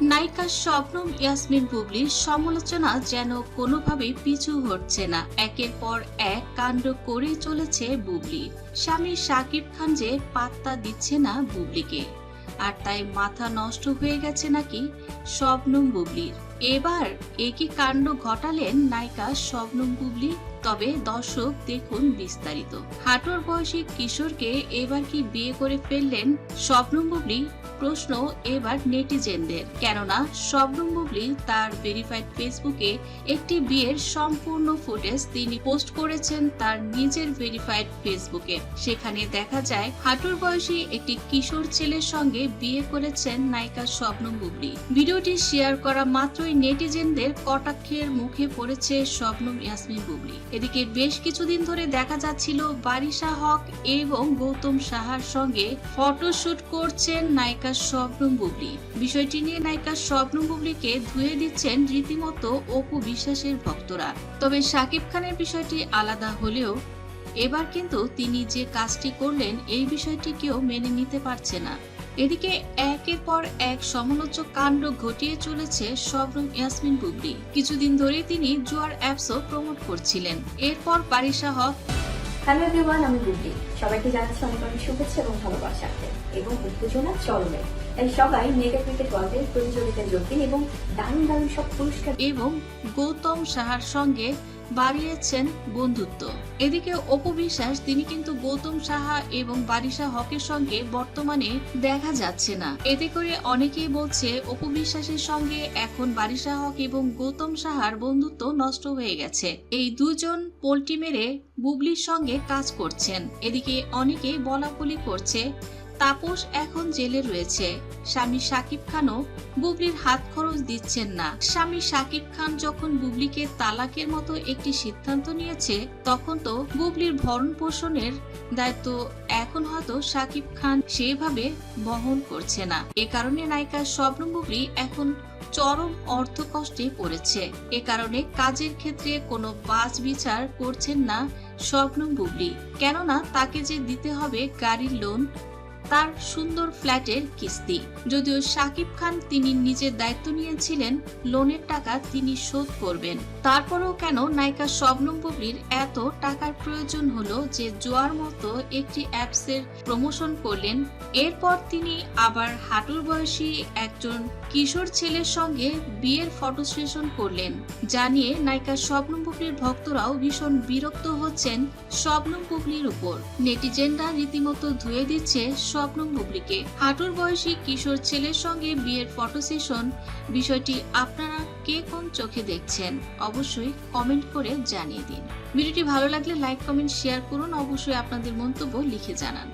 নায়িকা শবনম ইয়াসমিন বুবলির সমালোচনা যেন কোনোভাবেই পিছু হচ্ছে না। একের পর এক কাণ্ড করেই চলেছে বুবলি। স্বামী সাকিব খান যে পাত্তা দিচ্ছে না বুবলিকে। আর তাই মাথা নষ্ট হয়ে গেছে নাকি শবনম বুবলির। এবার একই কাণ্ড ঘটালেন নায়িকা শবনম বুবলি। তবে দর্শক দেখুন বিস্তারিত। হাঁটুর বয়সী কিশোরকে এবার কি বিয়ে করে ফেললেন শবনম বুবলি? প্রশ্ন এবার নেটিজেনদের। কেননা শবনম বুবলি তার ভেরিফাইড ফেসবুকে একটি বিয়ের সম্পূর্ণ ফুটেজ তিনি পোস্ট করেছেন তার নিজের ভেরিফাইড ফেসবুকে সেখানে দেখা যায়, হাঁটুর বয়সী একটি কিশোর ছেলের সঙ্গে বিয়ে করেছেন নায়িকা শবনম বুবলি ভিডিওটি শেয়ার করা মাত্রই নেটিজেনদের কটাক্ষের মুখে পড়েছে শবনম ইয়াসমিন বুবলি। এদিকে বেশ কিছুদিন ধরে দেখা যাচ্ছিল বারিশা হক এবং গৌতম সাহার সঙ্গে ফটোশুট করছেন নায়িকা শবনম বুবলি। বিষয়টি নিয়ে নায়িকা শবনম বুবলিকে ধুয়ে দিচ্ছেন রীতিমতো অপু বিশ্বাসের ভক্তরা। তবে শাকিব খানের বিষয়টি আলাদা হলেও এবার কিন্তু তিনি যে কাজটি করলেন, এই বিষয়টি কেউ মেনে নিতে পারছে না। এদিকে একের পর এক সমালোচক কাণ্ড ঘটিয়ে চলেছে শবনম ইয়াসমিন বুবলি। কিছুদিন ধরে তিনি জুয়ার অ্যাপসও প্রমোট করছিলেন। এরপর বারিশা হক হ্যালো এভরিওয়ান আমি রুটি সবাইকে জানাচ্ছি অনেক অনেক শুভেচ্ছা এবং ভালোবাসা। এবং উত্তেজনা চরমে। তাই সবাই মেগা ক্রিকেট প্রতিযোগিতায় যোগ দিন এবং দারুণ দারুণ সব পুরস্কার। এবং গৌতম সাহার সঙ্গে বাড়িয়েছেন বন্ধুত্ব। এদিকে অপু বিশ্বাস, তিনি কিন্তু গৌতম সাহা এবং বারিশা হকের সঙ্গে বর্তমানে দেখা যাচ্ছে না। এতে করে অনেকেই বলছে, অপু বিশ্বাসের সঙ্গে এখন বারিশা হক এবং গৌতম সাহার বন্ধুত্ব নষ্ট হয়ে গেছে। এই দুজন পোল্টি মেরে বুবলির সঙ্গে কাজ করছেন। এদিকে অনেকেই বলাবলি করছে তাপস এখন জেলে রয়েছে। স্বামী সাকিব খানও বুবলির হাত খরচ দিচ্ছেন না। স্বামী সাকিব খান যখন বুবলিকে তালাকের মতো একটি সিদ্ধান্ত নিয়েছে, তখন তো বুবলির ভরণ পোষণের দায়িত্ব এখন হয়তো সাকিব খান সেভাবে বহন করছে না। এ কারণে নায়িকা স্বপ্ন বুবলি এখন চরম অর্থ কষ্টে পড়েছে। এ কারণে কাজের ক্ষেত্রে কোনো বাজ বিচার করছেন না স্বপ্ন বুবলি। কেননা তাকে যে দিতে হবে গাড়ির লোন তার সুন্দর ফ্ল্যাটের কিস্তি। যদিও সাকিব খান তিনি নিজের দায়িত্ব নিয়েছিলেন, লোনের টাকা তিনি শোধ করবেন। তারপরেও কেন নায়িকা শবনম বুবলির এত টাকার প্রয়োজন হলো যে জোয়ার মতো একটি অ্যাপসের প্রমোশন করলেন, এরপর তিনি আবার হাঁটুর বয়সী একজন কিশোর ছেলের সঙ্গে বিয়ের ফটো সেশন করলেন। জানিয়ে নায়িকা শবনম বুবলির ভক্তরাও ভীষণ বিরক্ত হচ্ছেন শবনম বুবলির উপর। নেটিজেনরা রীতিমতো ধুয়ে দিচ্ছে শবনম বুবলিকে। হাঁটুর বয়সী কিশোর ছেলের সঙ্গে বিয়ের ফটো সেশন বিষয়টি আপনারা কে কোন চোখে দেখছেন, অবশ্যই কমেন্ট করে জানিয়ে দিন। ভিডিওটি ভালো লাগলে লাইক কমেন্ট শেয়ার করুন। অবশ্যই আপনাদের মন্তব্য লিখে জানান।